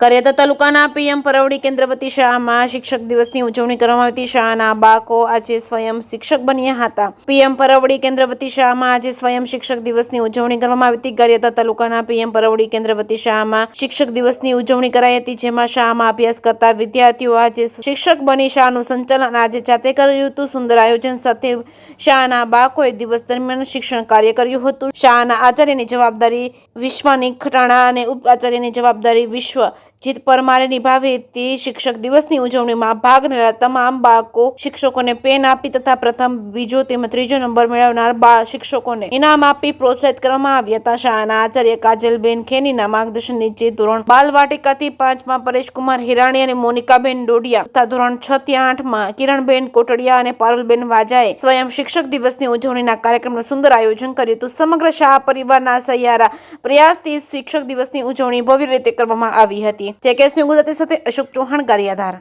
કરિયાતા તાલુકાના પીએમ પરવડી કેન્દ્રવતી શાળામાં શિક્ષક દિવસની ઉજવણી કરવામાં આવી શાળાના બાળકો આજે સ્વયં શિક્ષક બન્યા હતા. પીએમ પરવડી કેન્દ્રવતી શાળામાં આજે સ્વયં શિક્ષક દિવસની ઉજવણી કરવામાં આવી હતી. કરિયાતા તાલુકાના પીએમ પરવડી કેન્દ્રવતી શાળામાં શિક્ષક દિવસની ઉજવણી કરાઈ હતી, જેમાં શાળામાં અભ્યાસ કરતા વિદ્યાર્થીઓ આજે શિક્ષક બની. શાળાનું સંચાલન આજે જાતે કર્યું હતું સુંદર આયોજન સાથે શાળાના બાળકોએ દિવસ દરમિયાન શિક્ષણ કાર્ય કર્યું હતું. શાળાના આચાર્યની જવાબદારી વિશ્વાની ખટાણા અને ઉપ આચાર્યની જવાબદારી વિશ્વ જીત પરમારે નિભાવી હતી. શિક્ષક દિવસની ઉજવણીમાં ભાગ લેનાર તમામ બાળકો શિક્ષકોને પેન આપી તથા પ્રથમ, બીજો તેમજ ત્રીજો નંબર મેળવનાર બાળ શિક્ષકોને ઇનામ આપી પ્રોત્સાહિત કરવામાં આવ્યા હતા. શાળાના આચાર્ય કાજલબેન ખેનીના માર્ગદર્શન નીચે ધોરણ બાલ વાટિકાથી પાંચમાં પરેશકુમાર હિરાણી અને મોનિકાબેન ડોડિયા તથા ધોરણ છ થી આઠમાં કિરણબેન કોટડિયા અને પારુલબેન વાજાએ સ્વયં શિક્ષક દિવસની ઉજવણીના કાર્યક્રમનું સુંદર આયોજન કર્યું હતું. સમગ્ર શાળા પરિવારના સહિયારા પ્રયાસથી શિક્ષક દિવસની ઉજવણી ભવ્ય રીતે કરવામાં આવી હતી જે કે સિંહ ગુજરાતી સાથે અશોક ચૌહાણ ગારિયાધાર